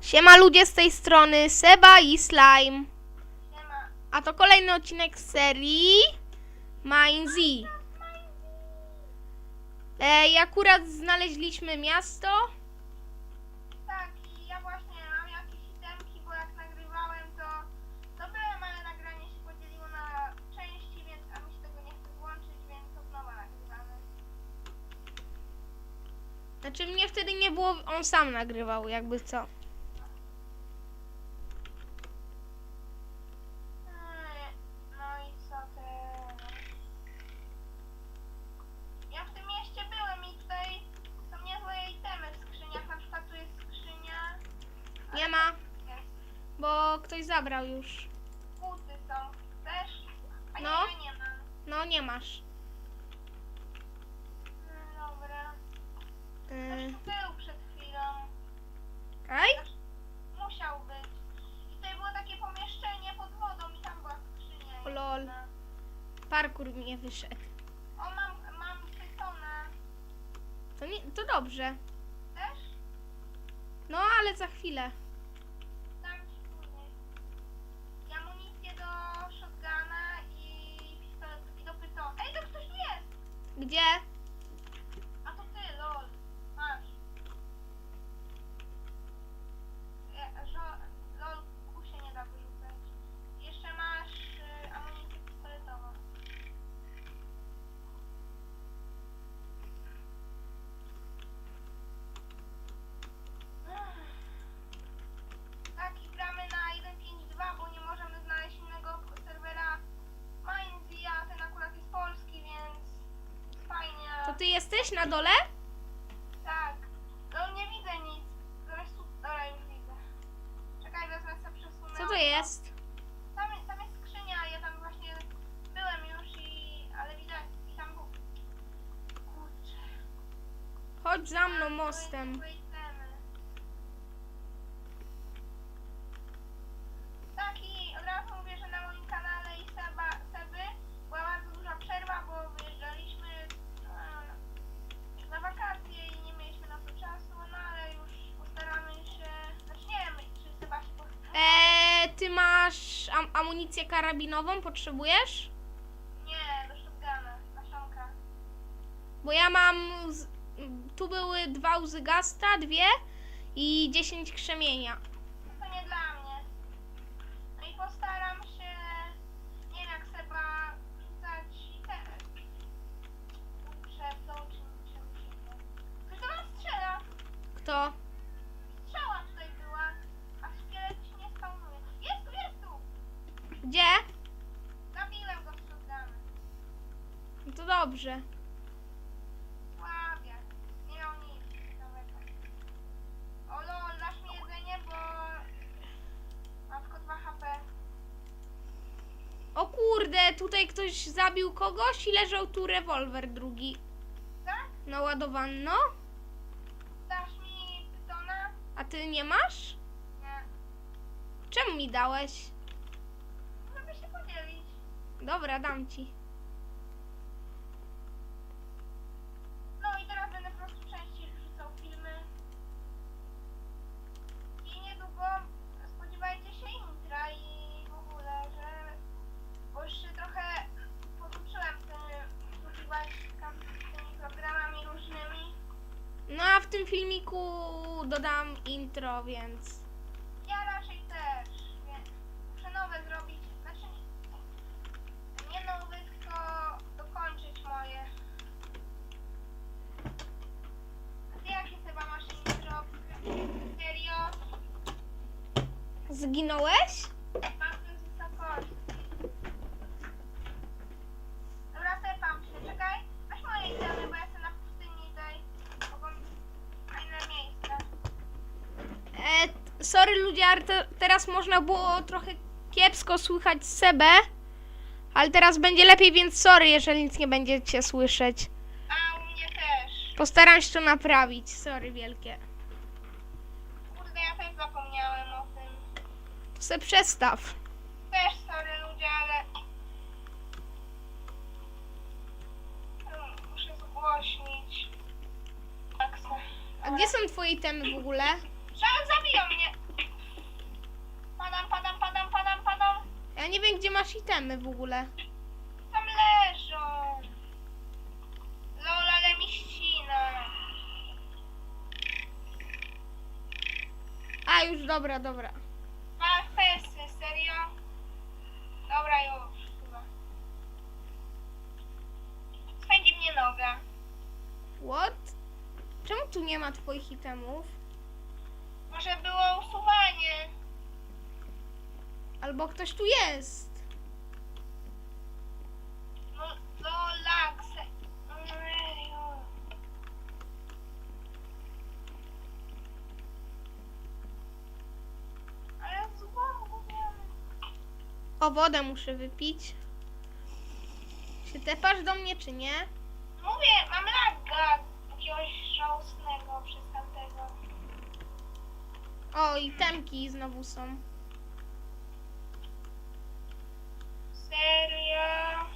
Siema ludzie z tej strony, Seba i Slime. A to kolejny odcinek z serii Mine Z. E, I akurat znaleźliśmy miasto. Tak, i ja właśnie mam jakieś itemki, bo jak nagrywałem, to to byłem, ale nagranie się podzieliło na części, więc a mi się tego nie chce włączyć, więc to znowu nagrywamy. Znaczy mnie wtedy nie było, on sam nagrywał, jakby co. Eee, No i co teraz? Ja w tym mieście byłem i tutaj są niezłe itemy w skrzyniach, na przykład tu jest skrzynia. Nie ma, Jest. Bo ktoś zabrał już. Buty są. Też? A No. ja nie mam. No nie masz. Mm, Dobra. Yy, Ktoś tu był przed chwilą. Kaj? Musiał być. I tutaj było takie pomieszczenie pod wodą i tam była skrzynia. O lol. jedna. Parkour mi nie wyszedł. O, mam, mam pytona. To, nie, to dobrze. Też? No ale za chwilę. Ty jesteś na dole? Tak. No nie widzę nic. Tu... Dobra, już widzę. Czekaj, wezmę sobie przesunę. Co to jest? Tam, tam jest skrzynia, ja tam właśnie byłem już i... Ale widać, i tam był... Kurczę. Chodź za mną Tu mostem. Amunicję karabinową, potrzebujesz? Nie, do shotguna, nasionka. Bo ja mam. Z, tu były dwa łzy gasta, dwie i 10 krzemienia. To nie dla mnie. No i postaram się, nie wiem jak Seba rzucać i te... Kurczę, to czy czym się to... Ktoś do nas strzela! Kto? Strzała tutaj była, a szkielet się nie spawnuje. Jest tu, jest tu! Gdzie? Zabiłem go z shotguna. No to dobrze. Nie miał nic ciekawego. O lol, dasz mi jedzenie, bo... Mam tylko 2 HP. O kurde, tutaj ktoś zabił kogoś i leżał tu rewolwer drugi. Tak? Naładowany, no? Dasz mi pytona? A ty nie masz? Nie. Czemu mi dałeś? Żeby się podzielić. Dobra, dam ci. No i teraz będę po prostu częściej wrzucał filmy. I niedługo spodziewajcie się intra i w ogóle, że... Bo już się trochę poduczyłem tym używać tam tymi programami różnymi. No a w filmiku dodam intro, więc. Ja raczej też, więc muszę nowe zrobić. Znaczy nie nowe, tylko dokończyć moje. A ty jakie chyba masz intro? Serio? Zginąłeś? Bardzo z wysokości. Dobra, tepam się, czekaj. Weź moje itemy, bo ja jestem na pustyni tutaj. Mogą fajne miejsce. E, t- sorry ludzie, ale te, teraz można było trochę kiepsko słychać Sebę. Ale teraz będzie lepiej, więc sorry, jeżeli nic nie będziecie słyszeć. A u mnie też. Postaram się to naprawić. Sorry wielkie. Kurde, ja też zapomniałem o tym. To se przestaw. Też sorry ludzie, ale... Hmm, Muszę zgłośnić. Tak. A gdzie są twoje itemy w ogóle? Itemy w ogóle? Tam leżą. Lol, ale mi ścina. A, już dobra, dobra. Ma fesy, serio? Dobra, już chyba. Spędzi mnie noga. What? Czemu tu nie ma twoich itemów? Może było usuwanie. Albo ktoś tu jest. No, no lag. Se... Eju. Ale złom O, wodę muszę wypić. Się tepasz do mnie, czy nie? Mówię, mam laga jakiegoś żałosnego przez tamtego. O, itemki znowu są. Serio?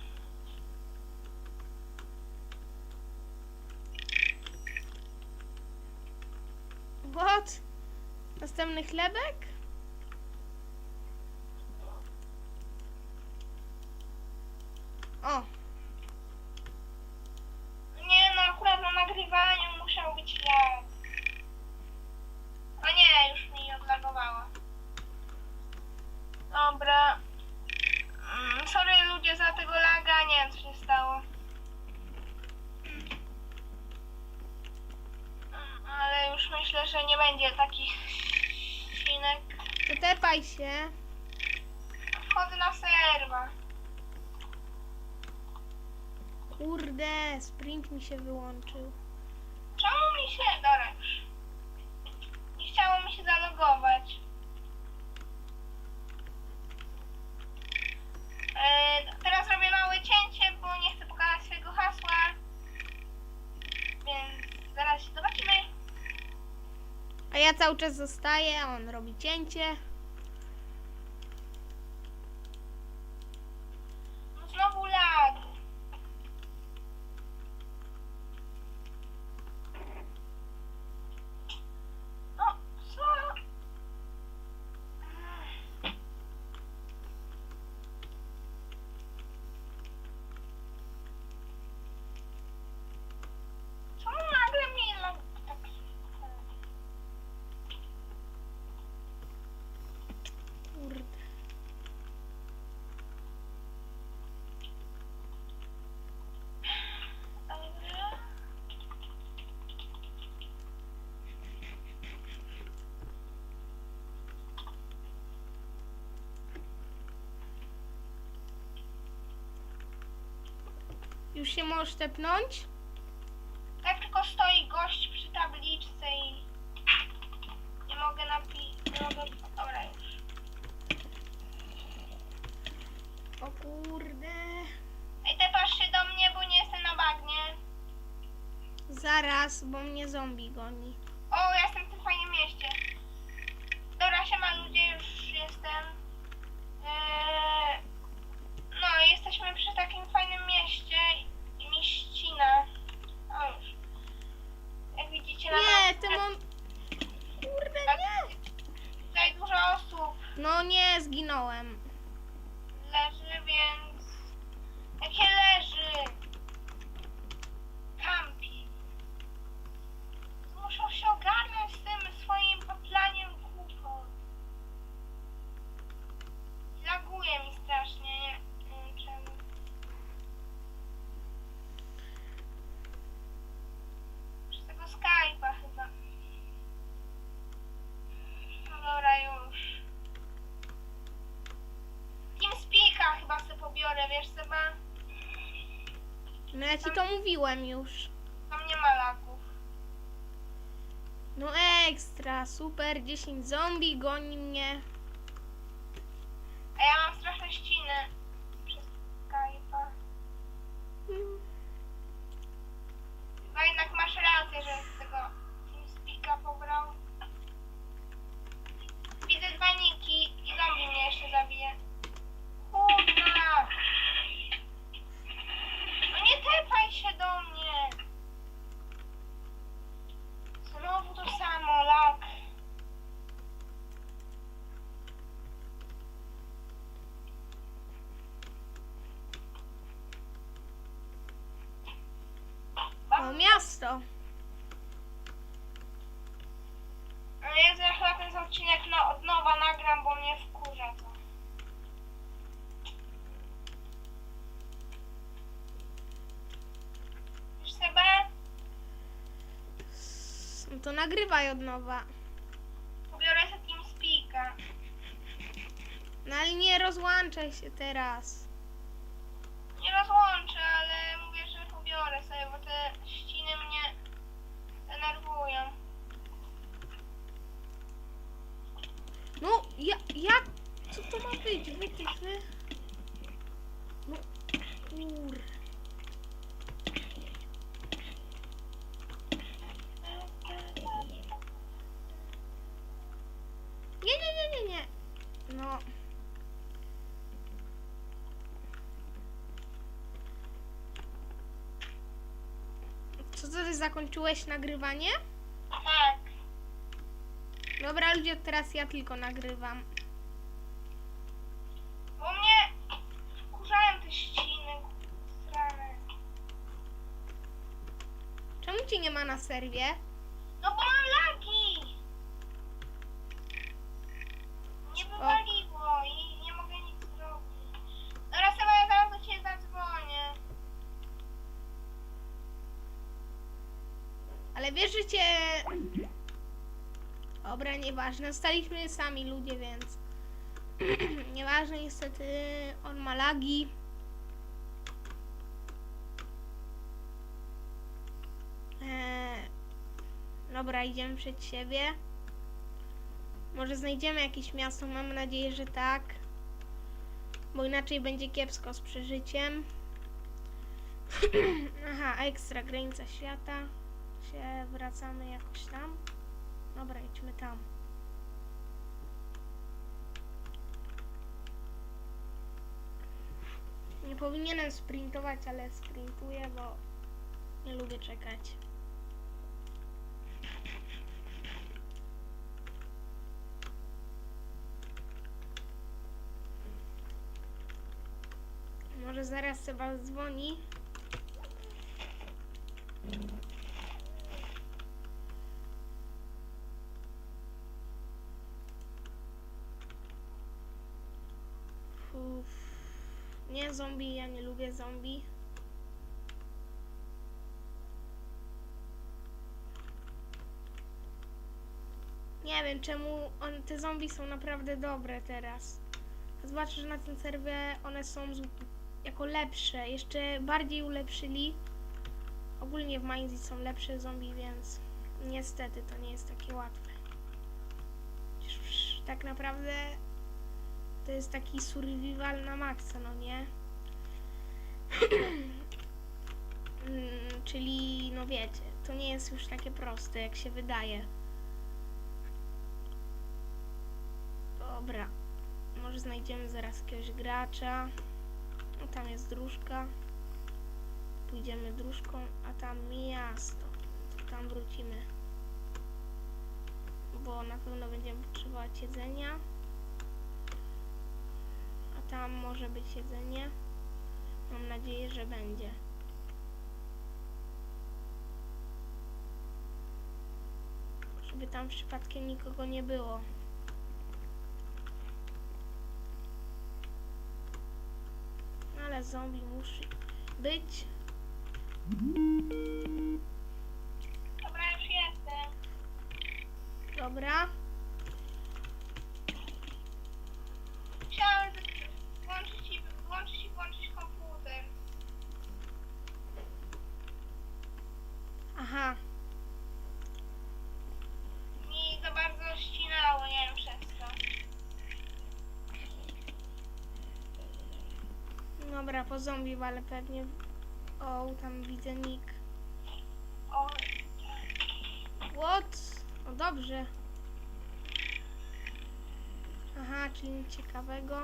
What? Następny chlebek? O, Nie no, akurat na nagrywaniu musiał być lag. O nie, już mi odlagowało. Dobra. Mm, Sorry ludzie za tego laga, nie wiem co się stało. Mm, Ale już myślę, że nie będzie takich ścinek. to tepaj się. Wchodzę na serwa. Kurde, sprint mi się wyłączył. Czemu mi się... Dobra już. Nie chciało mi się zalogować. E, teraz robię małe cięcie, bo nie chcę pokazać swojego hasła. Więc zaraz się zobaczymy. A ja cały czas zostaję, a on robi cięcie. No znowu lag. No, co? Czemu nagle mi lag tak... Kurde. Dobra. Już się możesz tepnąć? Tak tylko stoi gość przy tabliczce i nie mogę napisać. Mogę. Dobra już. O kurde. Ej, tepasz się do mnie, bo nie jestem na bagnie. Zaraz, bo mnie zombie goni. O, ja jestem w tym fajnym mieście. Dobra, siema ludzie, już jestem. Eee, no, jesteśmy przy takim fajnym mieście i mi ścina. O już. Jak widzicie na Nie, mapce, ty mon... Kurde, nie. tutaj dużo osób No nie, zginąłem. leży, więc... Jakie leży? Kampi. Muszą się ogarnąć z tym swoim poplaniem głupot. Laguje mi strasznie, nie nie wiem czemu. Przez tego Skype'a chyba. No dobra, już. TeamSpeak'a chyba sobie pobiorę, wiesz Seba? No ja ci to mówiłem już. Tam nie ma lagów. No ekstra, super, 10 zombie goni mnie. A ja mam straszne ściny przez Skype'a. Mm. Chyba jednak masz rację, że z tego TeamSpeak'a pobrał. Widzę dwa niki i zombie mnie jeszcze zabije. się do mnie. Znowu to samo, lak. O miasto. No ja za ten odcinek no, od nowa nagram, bo mnie w to nagrywaj od nowa. Pobiorę sobie TeamSpeaka. No ale nie rozłączaj się teraz. Nie rozłączę, ale mówię, że pobiorę sobie, bo te ściny mnie denerwują. No, ja, jak? Co to ma być? Wytyfy? No, kur... Nie, nie, nie, nie, nie. No. Co ty zakończyłeś nagrywanie? Tak. Dobra ludzie, teraz ja tylko nagrywam. Bo mnie wkurzają te ściny strane. Czemu cię nie ma na serwie? Cię... Dobra, nieważne. Staliśmy sami ludzie, więc... nieważne, niestety on ma lagi. Eee, dobra, idziemy przed siebie. Może znajdziemy jakieś miasto, mam nadzieję, że tak. Bo inaczej będzie kiepsko z przeżyciem. Aha, ekstra granica świata się wracamy jakoś tam. Dobra, idźmy tam. Nie powinienem sprintować, ale sprintuję, bo nie lubię czekać. Może zaraz Seba dzwoni. Zombie, ja nie lubię zombie. Nie wiem czemu on, te zombie są naprawdę dobre teraz. Zobaczę, że na tym serwie one są jako lepsze. Jeszcze bardziej ulepszyli. Ogólnie w Mindsy są lepsze zombie, więc niestety to nie jest takie łatwe. Przecież tak naprawdę to jest taki survival na maksa, no nie? Mm, Czyli, no wiecie, to nie jest już takie proste, jak się wydaje. Dobra. Może znajdziemy zaraz jakiegoś gracza. No tam jest dróżka. Pójdziemy dróżką, a tam miasto. To tam wrócimy. Bo na pewno będziemy potrzebować jedzenia. A tam może być jedzenie. Mam nadzieję, że będzie. Żeby tam przypadkiem nikogo nie było. Ale zombie musi być. Dobra, już jestem. Dobra. Chciałem włączyć i włączyć i włączyć komputer. Aha. Mi za bardzo ścinało, nie wiem przez co. Dobra, po zombie, ale pewnie. O, tam widzę nick. O, What? No dobrze. Aha, czyli nic ciekawego.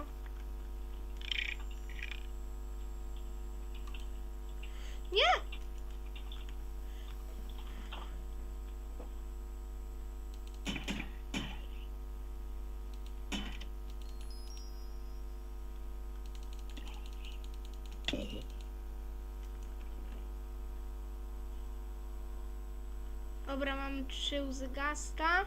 Nie! Dobra, mamy trzy łzy gasta.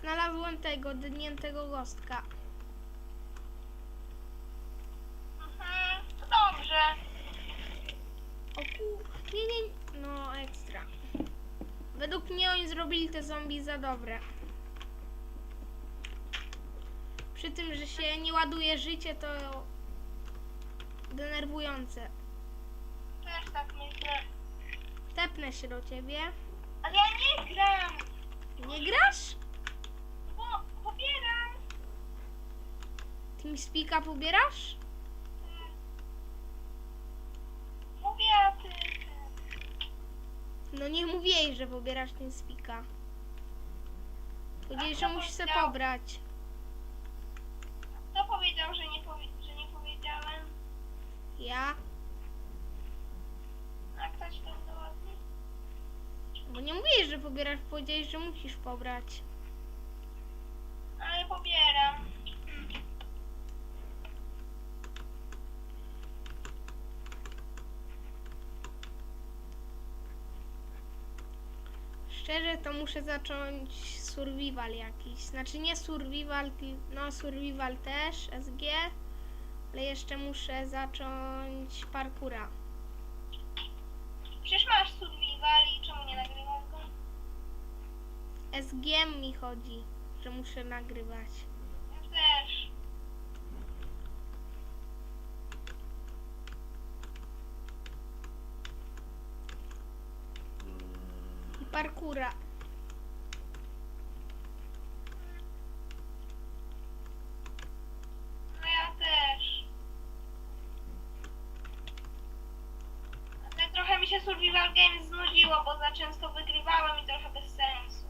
Znalazłem tego dniętego gostka. Mhm, to dobrze. O ku... Nie, nie, no ekstra. Według mnie oni zrobili te zombie za dobre. Przy tym, że się nie ładuje życie, to denerwujące. Też tak myślę. Tepnę się do ciebie. Ale ja nie gram, Nie grasz? bo pobieram. TeamSpeaka pobierasz? Mówię, a ty... No nie mówiłeś, że pobierasz TeamSpeaka. Powiedziałeś, A że musisz se pobrać. Kto powiedział, że nie, powie... że nie powiedziałem? Ja? A ktoś to udowodni? Bo nie mówiłeś, że pobierasz, powiedziałeś, że musisz pobrać. Ale pobieram. Szczerze to muszę zacząć survival jakiś. Znaczy nie survival, no survival też, SG, ale jeszcze muszę zacząć parkura. Przecież masz survival i czemu nie nagrywasz go? SG mi chodzi, że muszę nagrywać. Ja też. I parkura. No ja też. Ale trochę mi Survival Games znudziło, bo za często wygrywałem i trochę bez sensu.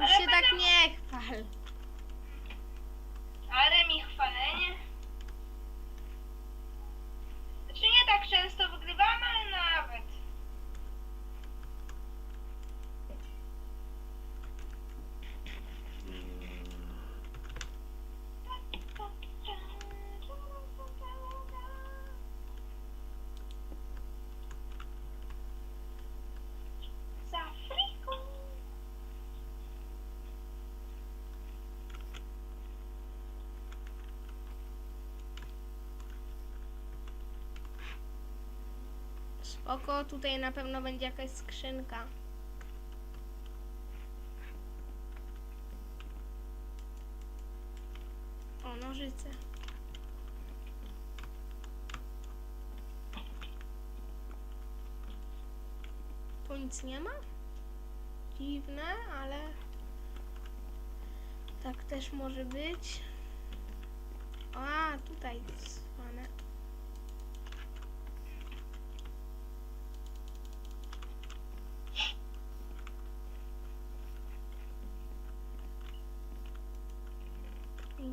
Już Ale się tak będę- nie chwal. Ale mi chwalenie. Znaczy nie tak często wygrywałem, ale nawet. Z Afryką. Spoko, tutaj na pewno będzie jakaś skrzynka. O, nożyce. Tu nic nie ma? Dziwne, ale tak też może być. A, tutaj cwane.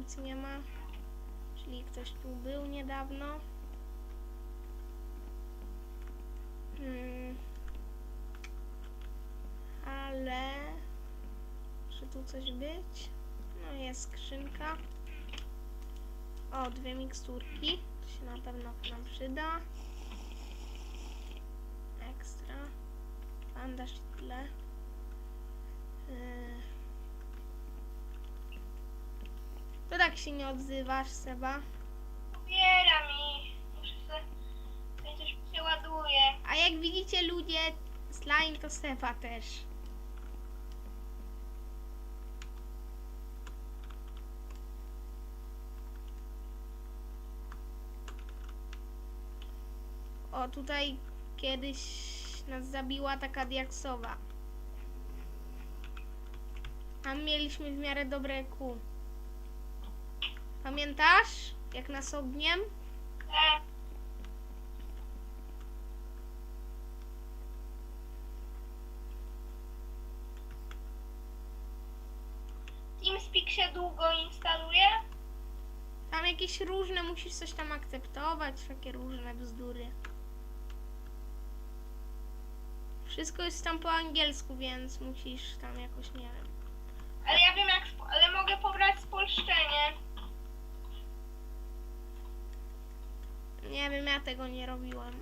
Nic nie ma. Czyli ktoś tu był niedawno. Hmm. Ale... Może tu coś być? No jest skrzynka. O, dwie miksturki. To się na pewno nam przyda. Ekstra. Bandaż i tyle. Yy. Tak się nie odzywasz, Seba. Pobiera mi. Muszę mi się ładuje. A jak widzicie ludzie, slime to Seba też. O, tutaj kiedyś nas zabiła taka diaksowa. A mieliśmy w miarę dobre kół. Pamiętasz, jak nas ogniem? TeamSpeak się długo instaluje? Tam jakieś różne, musisz coś tam akceptować, takie różne bzdury. Wszystko jest tam po angielsku, więc musisz tam jakoś, nie wiem. Ale ja wiem jak... Ale mogę pobrać spolszczenie. Nie wiem, ja tego nie robiłem.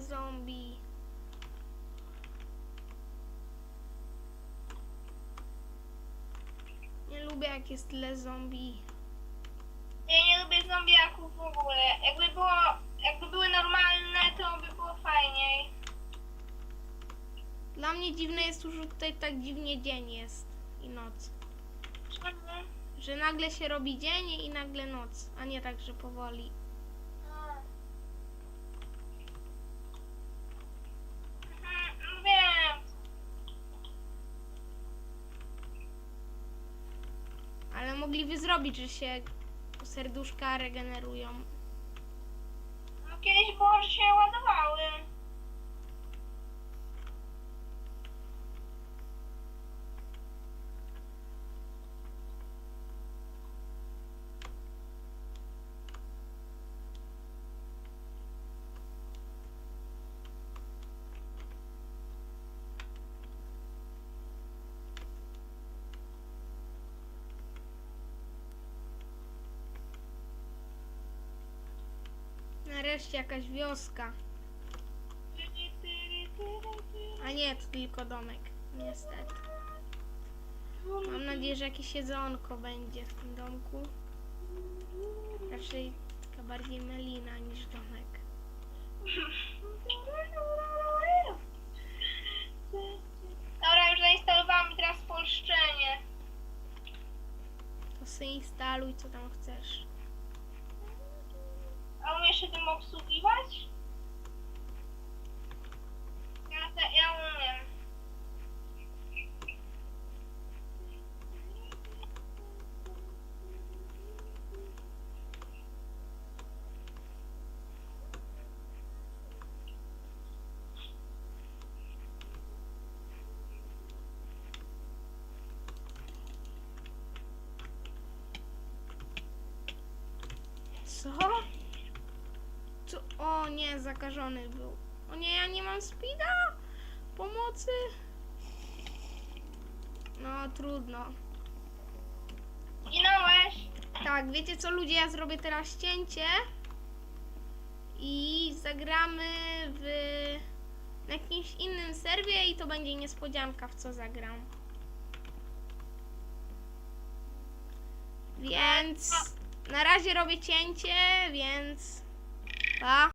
Zombie. Jak jest tyle zombie. Ja nie lubię zombiaków w ogóle. Jakby było, jakby były normalne, to by było fajniej. Dla mnie dziwne jest już, że tutaj tak dziwnie dzień jest i noc. Mhm. Że nagle się robi dzień i nagle noc, a nie tak, że powoli. Mhm, no Wiem. Ale mogliby zrobić, że się serduszka regenerują. No kiedyś było, że się ładowały. Nareszcie jakaś wioska. A nie, to tylko domek. Niestety. Mam nadzieję, że jakieś jedzonko będzie w tym domku. Raczej taka bardziej melina niż domek. Dobra, już zainstalowałam teraz polszczenie. To sobie instaluj co tam chcesz. Się tym obsługiwać? Ja, te, ja umiem. Co? O nie, zakażony był. O nie, ja nie mam speeda. Pomocy. No, trudno. Zginąłeś? Tak, wiecie co ludzie, ja zrobię teraz cięcie i zagramy w na jakimś innym serwie i to będzie niespodzianka w co zagram. Więc na razie robię cięcie, więc Ah.